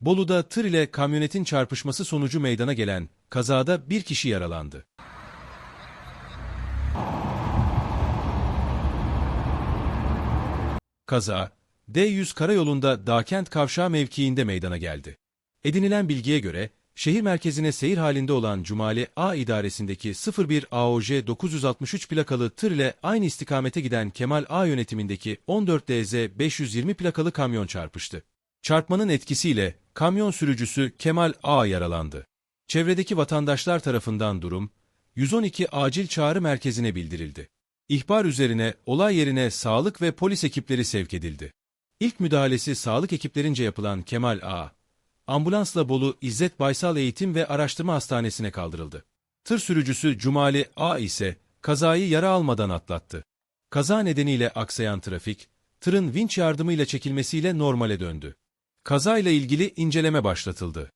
Bolu'da tır ile kamyonetin çarpışması sonucu meydana gelen kazada bir kişi yaralandı. Kaza, D100 karayolunda Dağkent Kavşağı mevkiinde meydana geldi. Edinilen bilgiye göre, şehir merkezine seyir halinde olan Cumali A idaresindeki 01 AOJ 963 plakalı tır ile aynı istikamete giden Kemal A yönetimindeki 14 DZ 520 plakalı kamyon çarpıştı. Çarpmanın etkisiyle kamyon sürücüsü Kemal A yaralandı. Çevredeki vatandaşlar tarafından durum 112 acil çağrı merkezine bildirildi. İhbar üzerine olay yerine sağlık ve polis ekipleri sevk edildi. İlk müdahalesi sağlık ekiplerince yapılan Kemal A, ambulansla Bolu İzzet Baysal Eğitim ve Araştırma Hastanesi'ne kaldırıldı. Tır sürücüsü Cumali A ise kazayı yara almadan atlattı. Kaza nedeniyle aksayan trafik, tırın vinç yardımıyla çekilmesiyle normale döndü. Kazayla ilgili inceleme başlatıldı.